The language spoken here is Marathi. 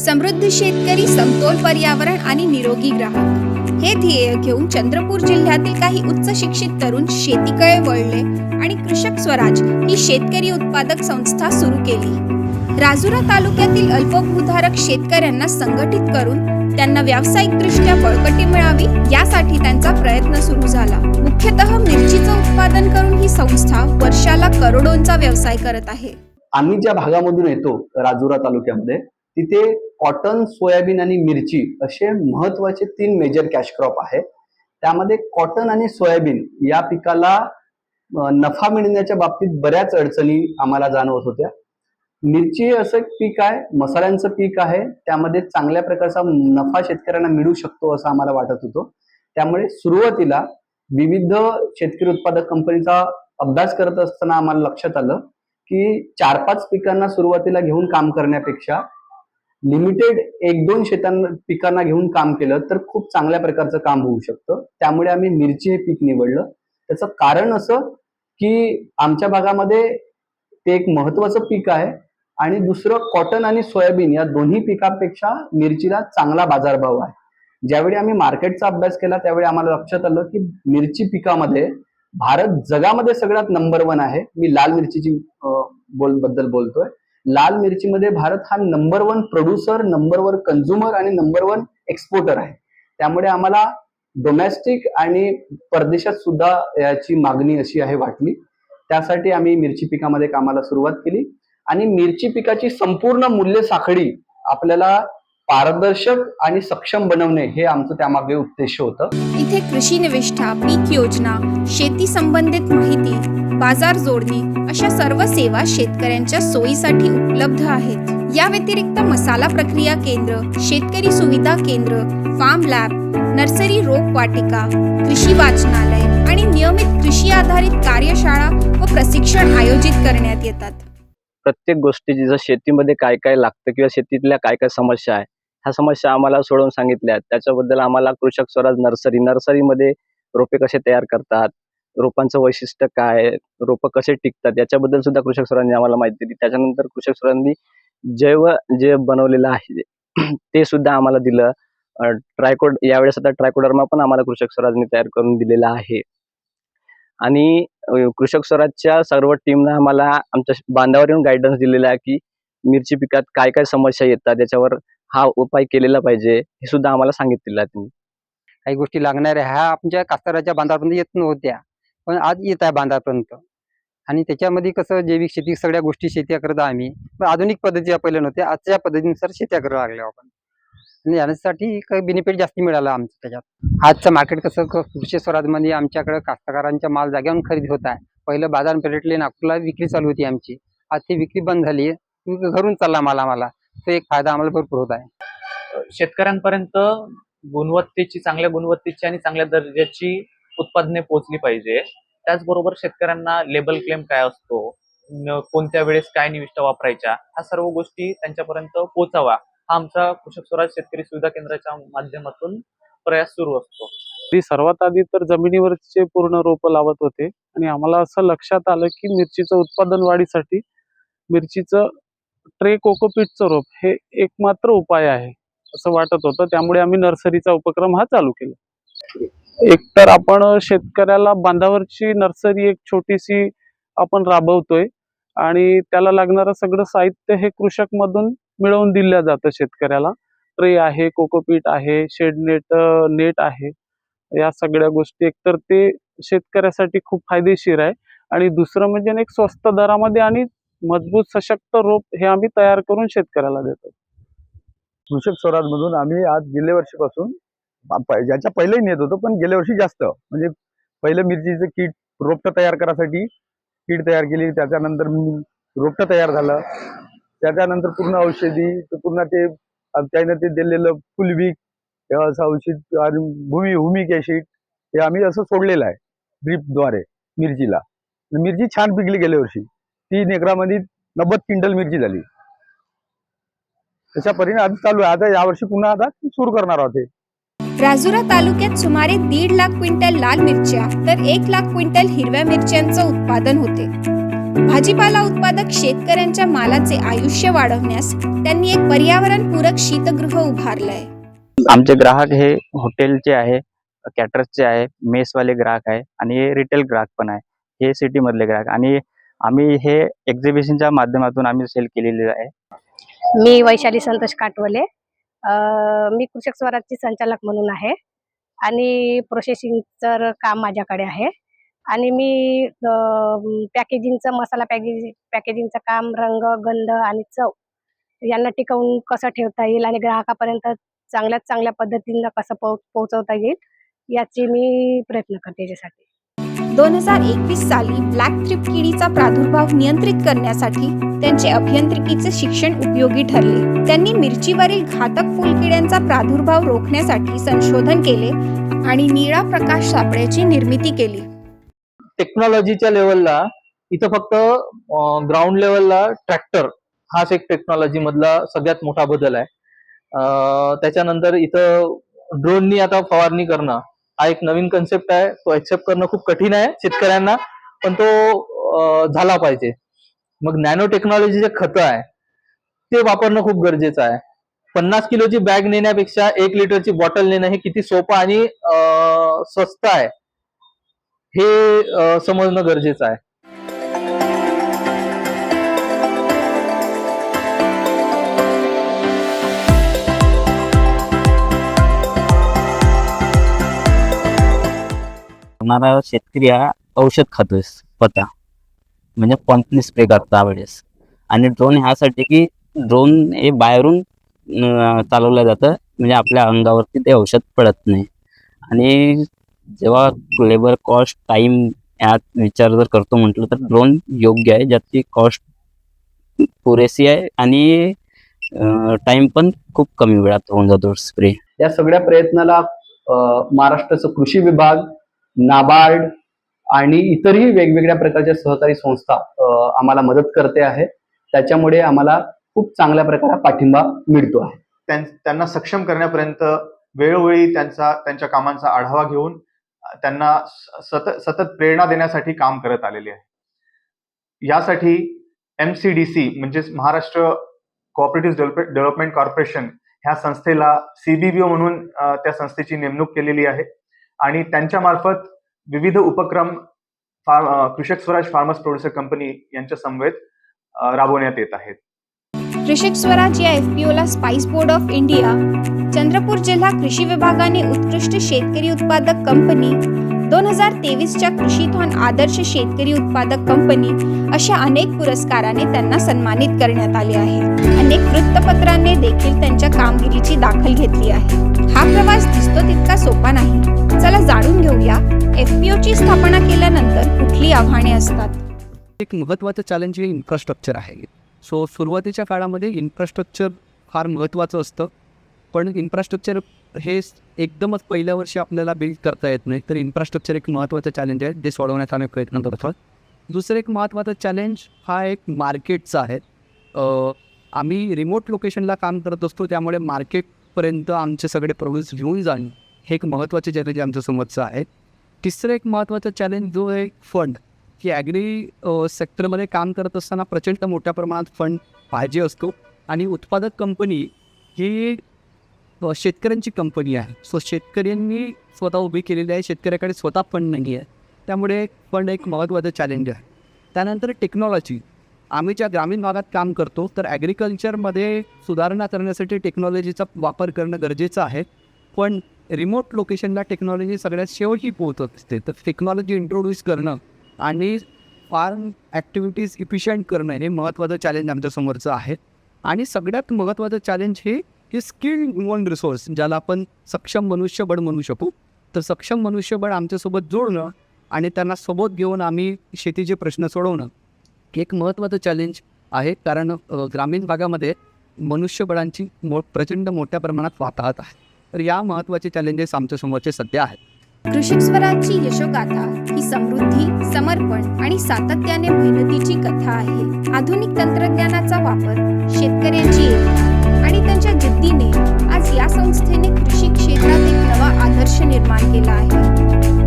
समृद्ध शेतकरी समतोल पर्यावरण आणि निरोगी ग्राहक. हे ध्येय घेऊन चंद्रपूर जिल्ह्यातील काही उच्च शिक्षित तरुण शेतीकडे वळले आणि कृषक स्वराज ही शेतकरी उत्पादक संस्था सुरू केली. राजुरा तालुक्यातील अल्पभूधारक शेतकऱ्यांना संघटित करून त्यांना व्यावसायिकदृष्ट्या बळकटी मिळावी यासाठी त्यांचा प्रयत्न सुरू झाला. मुख्यतः मिरचीचं उत्पादन करून ही संस्था वर्षाला करोडोंचा व्यवसाय करत आहे. आम्ही ज्या भागामधून येतो राजुरा तालुक्यामध्ये तिथे कॉटन सोयाबीन आणि मिरची असे महत्त्वाचे तीन मेजर कॅश क्रॉप आहे. त्यामध्ये कॉटन आणि सोयाबीन या पिकाला नफा मिळण्याच्या बाबतीत बऱ्याच अडचणी आम्हाला जाणवत होत्या. मिरची हे असं एक पीक आहे मसाल्यांचं पीक आहे. त्यामध्ये चांगल्या प्रकारचा नफा शेतकऱ्यांना मिळू शकतो असं आम्हाला वाटत होतं. त्यामुळे सुरुवातीला विविध शेतकरी उत्पादक कंपनीचा अभ्यास करत असताना आम्हाला लक्षात आलं की चार पाच पिकांना सुरुवातीला घेऊन काम करण्यापेक्षा लिमिटेड एक दोन शेतांना पिकांना घेऊन काम केलं तर खूप चांगल्या प्रकारचं काम होऊ शकतं. त्यामुळे आम्ही मिरची हे पीक निवडलं. त्याचं कारण असं की आमच्या भागामध्ये ते एक महत्वाचं पीक आहे आणि दुसरं कॉटन आणि सोयाबीन या दोन्ही पिकांपेक्षा मिरचीला चांगला बाजारभाव आहे. ज्यावेळी आम्ही मार्केटचा अभ्यास केला त्यावेळी आम्हाला लक्षात आलं की मिरची पिकामध्ये भारत जगामध्ये सगळ्यात नंबर वन आहे. मी लाल मिरचीची बोलबद्दल बोलतोय. लाल मिरचीमध्ये भारत हा number one producer number one consumer आणि नंबर वन एक्सपोर्टर आहे. त्यामुळे आम्हाला डोमेस्टिक आणि परदेशात सुद्धा याची मागणी अशी आहे वाटली. त्यासाठी आम्ही मिरची पिकामध्ये कामाला सुरुवात केली. आणि मिरची पिकाची संपूर्ण मूल्य साखळी आपल्याला पारदर्शक आणि सक्षम बनवणे हे आमचं त्यामागे उद्देश होतं. इथे कृषी निविष्ठा पीक योजना शेती संबंधित माहिती बाजार जोडणी अशा सर्व सेवा शेतकऱ्यांच्या सोयीसाठी उपलब्ध आहेत. या व्यतिरिक्त मसाला प्रक्रिया केंद्र शेतकरी सुविधा केंद्र फार्म लॅब नर्सरी रोप वाटिका कृषी वाचनालय आणि नियमित कृषी आधारित कार्यशाळा व प्रशिक्षण आयोजित करण्यात येतात. प्रत्येक गोष्टीची जसं शेतीमध्ये काय काय लागतं किंवा शेतीतल्या काय काय समस्या आहे ह्या समस्या आम्हाला सोडवून सांगितल्या आहेत त्याच्याबद्दल आम्हाला कृषक स्वराज नर्सरी नर्सरीमध्ये रोपे कसे तयार करतात रोपांचं वैशिष्ट्य काय रोपं कसे टिकतात याच्याबद्दल सुद्धा कृषक स्वरांनी आम्हाला माहिती दिली. त्याच्यानंतर कृषक स्वरांनी जैव जे बनवलेलं आहे ते सुद्धा आम्हाला दिलं. ट्रायकोड यावेळेस आता ट्रायकोडर्मा पण आम्हाला कृषक स्वराजने तयार करून दिलेला आहे. आणि कृषक स्वराजच्या सर्व टीमनं आम्हाला आमच्या बांधावर येऊन गायडन्स दिलेला आहे की मिरची पिकात काय काय समस्या येतात त्याच्यावर हा उपाय केलेला पाहिजे हे सुद्धा आम्हाला सांगितलेलं आहे त्यांनी काही गोष्टी लागणाऱ्या ह्या आमच्या कास्तकाराच्या बांधापर्यंत येत नव्हत्या. पण आज येत आहे बांधापर्यंत. आणि त्याच्यामध्ये कसं जैविक शेती सगळ्या गोष्टी शेत्या करत आम्ही. पण आधुनिक पद्धती पहिल्या नव्हत्या. आजच्या पद्धतीनुसार शेत्या करायला लागल्या आपण. आणि यासाठी काही बेनिफिट जास्त मिळाला आमचं त्याच्यात. आजचं मार्केट कसं क- कृषी स्वराजमध्ये आमच्याकडे कास्तकारांच्या माल जाग्यावरून खरेदी होत आहे. पहिलं बाजारपेठले नागपूरला विक्री चालू होती आमची. आज ती विक्री बंद झाली. घरून चालला माल आम्हाला. तो एक फायदा आम्हाला भरपूर होत आहे. शेतकऱ्यांपर्यंत गुणवत्तेची चांगल्या गुणवत्तेची आणि चांगल्या दर्जाची उत्पादने पोहोचली पाहिजे. त्याचबरोबर शेतकऱ्यांना लेबल क्लेम काय असतो न- कोणत्या वेळेस काय निविष्ठा वापरायच्या ह्या सर्व गोष्टी त्यांच्यापर्यंत पोहोचावा हा आमचा कृषक स्वराज शेतकरी सुविधा केंद्राच्या माध्यमातून प्रयास सुरू असतो. ती सर्वात आधी तर जमिनीवरचे पूर्ण रोपं लावत होते आणि आम्हाला असं लक्षात आलं की मिरचीचं उत्पादन वाढीसाठी मिरचीचं ट्रे कोकोपीटचं रोप हे एकमात्र उपाय आहे असं वाटत होतं. त्यामुळे आम्ही नर्सरीचा उपक्रम हा चालू केला. एकतर आपण शेतकऱ्याला बांधावरची नर्सरी एक छोटीशी आपण राबवतोय आणि त्याला लागणारं सगळं साहित्य हे कृषक मधून मिळवून दिलं जातं शेतकऱ्याला. ट्रे आहे कोकोपीट आहे शेड नेट नेट आहे. या सगळ्या गोष्टी एकतर ते शेतकऱ्यासाठी खूप फायदेशीर आहे. आणि दुसरं म्हणजे एक स्वस्त दरामध्ये आणि मजबूत सशक्त रोप हे आम्ही तयार करून शेतकऱ्याला देतो. कृषक स्वराज मधून आम्ही आज गेल्या वर्षीपासून ज्याच्या पहिलेही नेत होतो पण गेल्या वर्षी जास्त. म्हणजे पहिलं मिरचीचं किट रोपटं तयार करायसाठी किट तयार केली त्याच्यानंतर रोपटं तयार झालं. त्याच्यानंतर पूर्ण औषधी पूर्ण ते अ, त्यानं ते दिलेलं फुलवीक असं औषध आणि भूमी हुमिक ऍसिड हे आम्ही असं सोडलेलं आहे ड्रीपद्वारे मिरचीला. मिरची छान पिकली गेल्या वर्षी. तीन एकरामध्ये नव्वद क्विंटल मिरची झाली. त्याच्या परिणाम आज चालू आहे. आता यावर्षी पुन्हा आता सुरू करणार आहोत. राजुरा तालुक्यात सुमारे दीड लाख क्विंटल लाल मिरच्या तर एक लाख क्विंटल हिरव्या मिरच्यांचं उत्पादन होते. भाजीपाला उत्पादक शेतकऱ्यांच्या मालाचे आयुष्य वाढवण्यास त्यांनी एक पर्यावरणपूरक शीतगृह उभारलंय. आमचे ग्राहक हे हॉटेलचे आहे कॅटरर्सचे आहे मेसवाले ग्राहक आहे आणि रिटेल ग्राहक पण आहे. हे सिटी मधले ग्राहक. आणि आम्ही हे एक्झिबिशनच्या माध्यमातून आम्ही सेल केलेले आहे. मी वैशाली संतोष काटवले. मी कृषक स्वराजची संचालक म्हणून आहे. आणि प्रोसेसिंगचं काम माझ्याकडे आहे. आणि मी पॅकेजिंगचं मसाला पॅकेजिंग पॅकेजिंगचं काम रंग गंध आणि चव यांना टिकवून कसं ठेवता येईल आणि ग्राहकापर्यंत चांगल्यात चांगल्या पद्धतीनं कसं पोहोचवता येईल याची मी प्रयत्न करते याच्यासाठी. दोन हजार एकवीस साली ब्लॅक थ्रिप किडीचा प्रादुर्भाव नियंत्रित करण्यासाठी त्यांचे अभियांत्रिकीचे शिक्षण उपयोगी ठरले. त्यांनी मिरचीवरील घातक फुलकिड्यांचा प्रादुर्भाव रोखण्यासाठी संशोधन केले आणि निळा प्रकाश सापळ्याची निर्मिती केली. टेक्नॉलॉजीच्या लेवलला इथं फक्त ग्राउंड लेवलला ट्रॅक्टर हाच एक टेक्नॉलॉजी मधला सगळ्यात मोठा बदल आहे. त्याच्यानंतर इथं ड्रोननी आता फवारणी करणं हा एक नवीन कन्सेप्ट आहे. तो एक्सेप्ट करणं खूप कठीण आहे शेतकऱ्यांना पण तो झाला पाहिजे. मग नॅनो टेक्नॉलॉजी जे खतं आहे ते वापरणं खूप गरजेचं आहे. पन्नास किलोची बॅग नेण्यापेक्षा एक लिटरची बॉटल नेणं हे किती सोपं आणि स्वस्त आहे हे समजणं गरजेचं आहे. करणारा शेतकरी हा औषध खातोय स्वतः म्हणजे पंपनी स्प्रे करता वेळेस. आणि ड्रोन ह्यासाठी की ड्रोन हे बाहेरून चालवलं जातं. म्हणजे आपल्या अंगावरती ते औषध पडत नाही. आणि जेव्हा लेबर कॉस्ट टाइम यात विचार जर करतो म्हटलं तर ड्रोन योग्य आहे. ज्याची कॉस्ट पुरेशी आहे आणि टाइम पण खूप कमी वेळात होऊन जातो स्प्रे या सगळ्या प्रयत्नाला महाराष्ट्राचं कृषी विभाग नाबार्ड आणि इतरही वेगवेगळ्या प्रकारच्या सहकारी संस्था आम्हाला मदत करते आहे. त्याच्यामुळे आम्हाला खूप चांगल्या प्रकारे पाठिंबा मिळतो आहे. त्यां- त्यांना सक्षम करण्यापर्यंत वेळोवेळी त्यांचा त्यांच्या कामांचा आढावा घेऊन त्यांना स- सतत सतत प्रेरणा देण्यासाठी काम करत आलेले आहे. यासाठी एम सी डी सी म्हणजेच महाराष्ट्र कोऑपरेटिव्ह डेव्हलपमेंट कॉर्पोरेशन ह्या संस्थेला सीबीबीओ म्हणून त्या संस्थेची नेमणूक केलेली आहे. आणि त्यांच्या मार्फत विविध उपक्रम फार्म कृषक स्वराज फार्मर्स प्रोड्युसर कंपनी यांच्या समवेत राबवण्यात येत आहेत. कृषक स्वराज या एफपीओला spice board of India Chandrapur जिल्हा कृषी विभागाने उत्कृष्ट शेतकरी उत्पादक कंपनी दोन हजार तेवीसच्या कृषीथॉन आदर्श शेतकरी उत्पादक कंपनी अशा अनेक पुरस्काराने त्यांना सन्मानित करण्यात आले आहे. अनेक वृत्तपत्रांनी देखील त्यांच्या कामगिरीची दाखल घेतली आहे. हा प्रवास दिसतो तितका सोपा नाही. चला जाणून घेऊया एफपीओची स्थापना केल्यानंतर कुठली आव्हाने असतात? एक महत्त्वाचं चॅलेंज हे इन्फ्रास्ट्रक्चर आहे. सो सुरुवातीच्या काळामध्ये इन्फ्रास्ट्रक्चर फार महत्त्वाचं असतं. पण इन्फ्रास्ट्रक्चर हे एकदमच पहिल्या वर्षी आपल्याला बिल्ड करता येत नाही. तर इन्फ्रास्ट्रक्चर एक महत्त्वाचं चॅलेंज आहे जे सोडवण्याचा आम्ही प्रयत्न करतो दुसरं एक महत्त्वाचं चॅलेंज हा एक मार्केटचा आहे. आम्ही रिमोट लोकेशनला काम करत असतो त्यामुळे मार्केटपर्यंत आमचे सगळे प्रोड्यूस घेऊन जाणं. हे एक महत्त्वाचे चॅलेंज आमच्या समोरचं आहे. तिसरं एक महत्त्वाचं चॅलेंज जो आहे फंड की ॲग्री सेक्टरमध्ये काम करत असताना प्रचंड मोठ्या प्रमाणात फंड पाहिजे असतो. आणि उत्पादक कंपनी ही शेतकऱ्यांची कंपनी आहे. सो शेतकऱ्यांनी स्वतः उभी केलेली आहे. शेतकऱ्याकडे स्वतः फंड नाही आहे त्यामुळे फंड एक महत्त्वाचं चॅलेंज आहे. त्यानंतर टेक्नॉलॉजी आम्ही ज्या ग्रामीण भागात काम करतो तर ॲग्रिकल्चरमध्ये सुधारणा करण्यासाठी टेक्नॉलॉजीचा वापर करणं गरजेचं आहे. पण रिमोट लोकेशनला टेक्नॉलॉजी सगळ्यात शेवटी पोहोचत असते. तर टेक्नॉलॉजी इंट्रोड्यूस करणं आणि फार्म ॲक्टिव्हिटीज इफिशियंट करणं हे महत्त्वाचं चॅलेंज आमच्यासमोरचं आहे. आणि सगळ्यात महत्त्वाचं चॅलेंज हे की स्किल्ड वन रिसोर्स ज्याला आपण सक्षम मनुष्यबळ म्हणू शकू. तर सक्षम मनुष्यबळ आमच्यासोबत जोडणं आणि त्यांना सोबत घेऊन आम्ही शेतीचे प्रश्न सोडवणं हे एक महत्त्वाचं चॅलेंज आहे. कारण ग्रामीण भागामध्ये मनुष्यबळांची मो प्रचंड मोठ्या प्रमाणात वाताहत आहे. तर या महत्त्वाचे चॅलेंजेस आमच्या समोरचे सध्या आहेत. कृषी स्वराची यशोगाथा ही समृद्धी समर्पण आणि सातत्याने मेहनतीची कथा आहे. आधुनिक तंत्रज्ञानाचा वापर शेतकऱ्यांची आणि त्यांच्या जिद्दीने आज या संस्थेने कृषी क्षेत्रात एक नवा आदर्श निर्माण केला आहे.